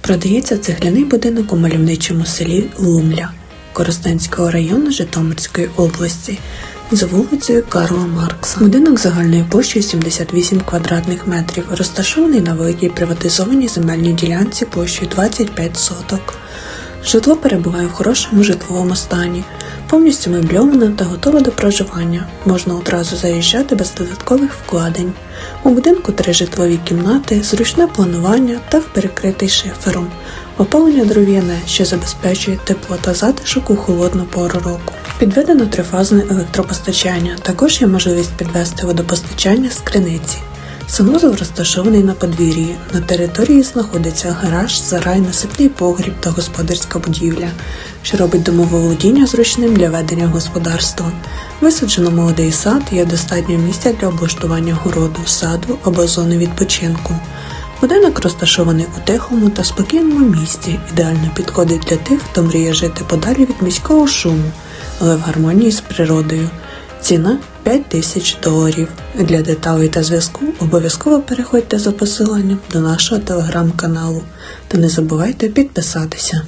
Продається цегляний будинок у мальовничому селі Лумля Коростенського району Житомирської області за вулицею Карла Маркса. Будинок загальною площею 78 квадратних метрів, розташований на великій приватизованій земельній ділянці площею 25 соток. Житло перебуває в хорошому житловому стані, повністю мебльоване та готове до проживання. Можна одразу заїжджати без додаткових вкладень. У будинку три житлові кімнати, зручне планування та перекритий шифером. Опалення дров'яне, що забезпечує тепло та затишок у холодну пору року. Підведено трифазне електропостачання. Також є можливість підвести водопостачання з криниці. Санузел розташований на подвір'ї. На території знаходиться гараж, сарай, насипний погріб та господарська будівля, що робить домоволодіння зручним для ведення господарства. Висаджено молодий сад, є достатньо місця для облаштування городу, саду або зони відпочинку. Будинок розташований у тихому та спокійному місці, ідеально підходить для тих, хто мріє жити подалі від міського шуму, але в гармонії з природою. Ціна 5 тисяч доларів. Для деталей та зв'язку обов'язково переходьте за посиланням до нашого телеграм-каналу та не забувайте підписатися.